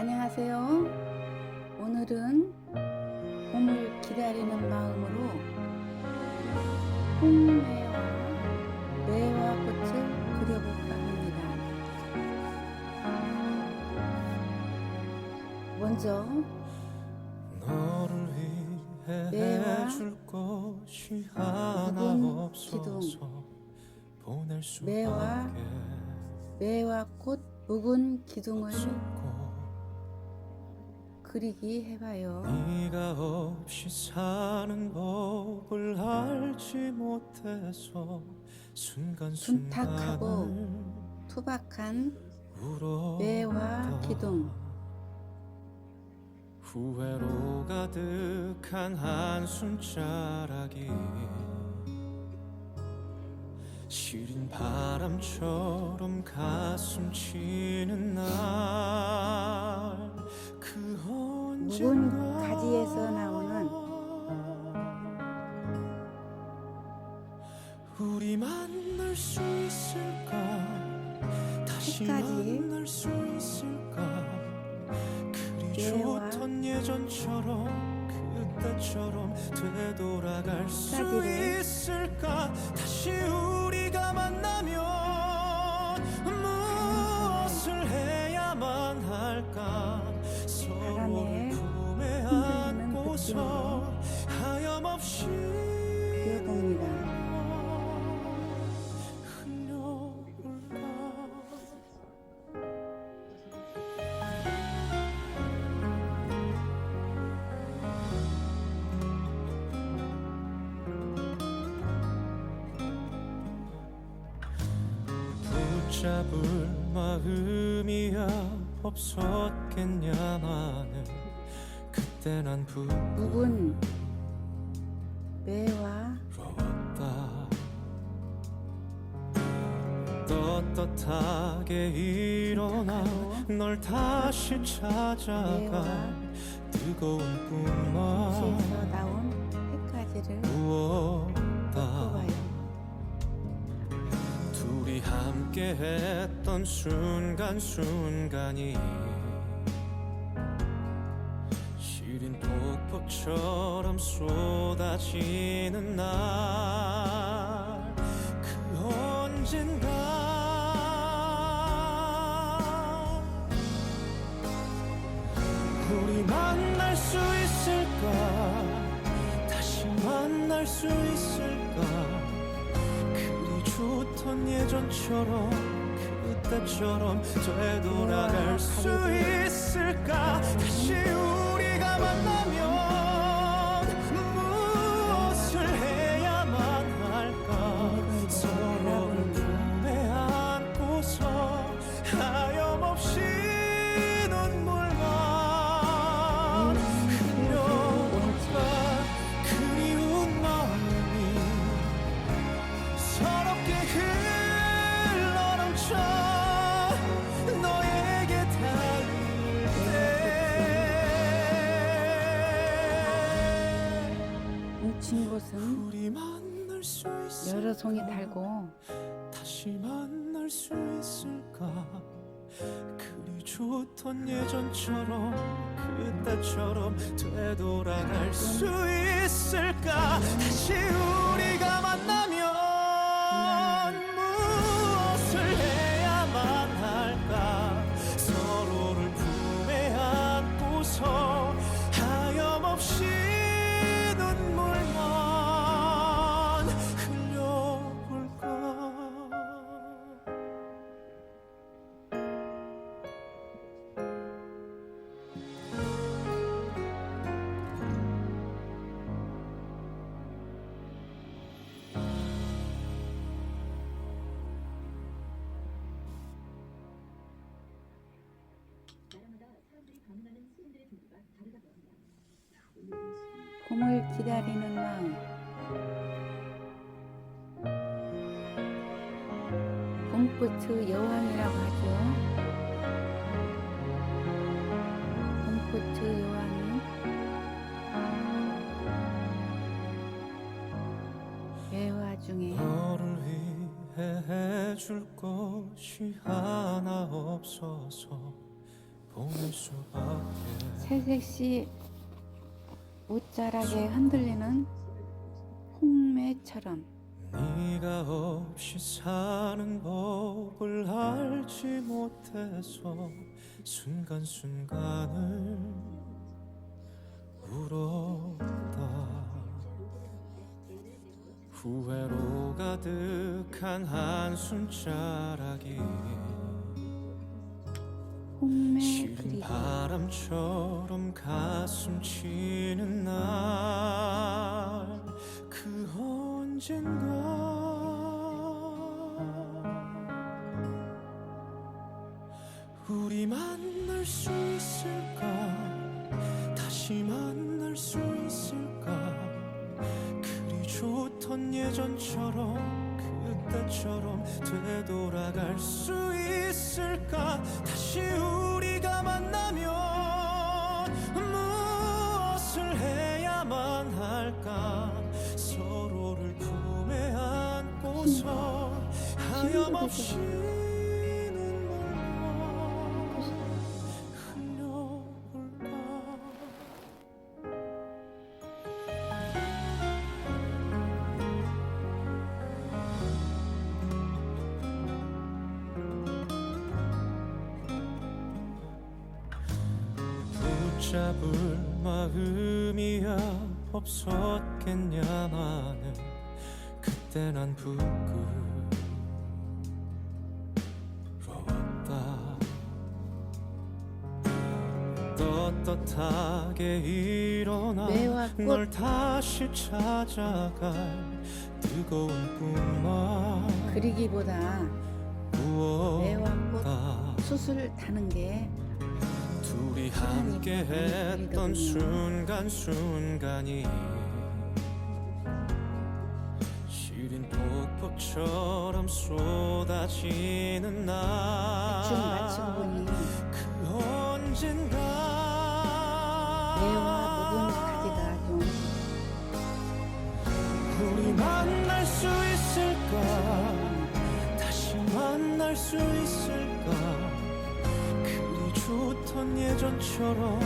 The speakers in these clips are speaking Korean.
안녕하세요. 오늘은 봄을 기다리는 마음으로 홍매와 매와 꽃을 그려볼까 합니다. 먼저 하나 묵은 수 매와 매와 꽃 묵은 기둥을 그리기 해봐요. 네가 없이 사는 법을 알지 못해서 둔탁하고 순간순간 투박한 울어 매와 기둥 후회로 가득한 한숨자락이 시린 바람처럼 가슴 치는 날그 언젠가 묵은 가지에서 나오는 우리 만날 수 있을까? 다시 끝까지 만날 수 있을까? 그리 좋던 예전처럼 그때처럼 되돌아갈 수 있을까 하염없이. 흘려올까 붙잡을 마음이야 없었겠냐마는 그때 난 묵은 매와 떳떳하게 일어나 널 다시 찾아갈 뜨거운 꿈만 나온 해까지를 뽑아요. 둘이 함께 했던 순간순간이 폭포처럼 쏟아지는 날. 그 언젠가 우리 만날 수 있을까? 다시 만날 수 있을까? 그리 좋던 예전처럼 그때처럼 되돌아갈 수 있을까? 다시 때 뭉친 곳은 여러 송이 달고 다시 만날 수 있을까? 그리 좋던 예전처럼 그때처럼 되돌아갈 수 있을까? 다시 우리가 만나면 봄을 기다리는 마음. 봄꽃의 여왕이라고 하죠. 봄꽃의 여왕은 매화 중에 너를 위해 해줄 것이 하나 없어서 보낼 수밖에 새색시 옷자락에 흔들리는 홍매처럼. 네가 없이 사는 법을 알지 못해서 순간순간을 울었다. 후회로 가득한 한숨 자락이 그리고 바람처럼 가슴 치는 날 그 언젠가 우리 만날 수 있을까? 다시 만날 수 있을까? 그리 좋던 예전처럼 그 때처럼 되돌아갈 수 있을까? 다시 우리가 만나면 무엇을 해야만 할까? 서로를 품에 안고서 하염없이 붙잡을 마음이야 없었겠냐 나는. 그때 난 부끄러웠다. 떳떳하게 일어나. 널 다시 찾아갈 뜨거운 꿈만 그리기보다 매와 꽃 꾸었다 수술 타는 게 둘이 함께 했던 순간순간이 시린 폭포처럼 쏟아지는 날. 그 언젠가 우리 만날 수 있을까? 다시 만날 수 있을까 좋던 예전처럼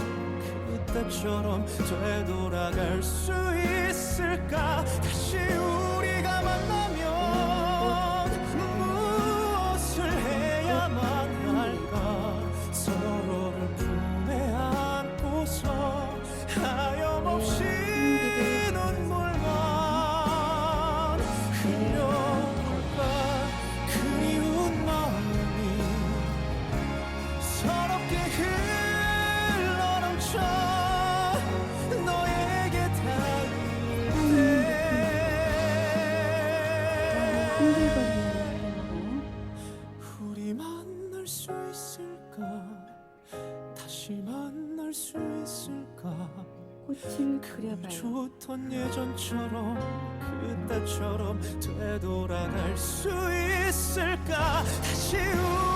그때처럼 되돌아갈 수 있을까? 다시 우리가 만나면 되돌아갈 수 있을까? 다시 우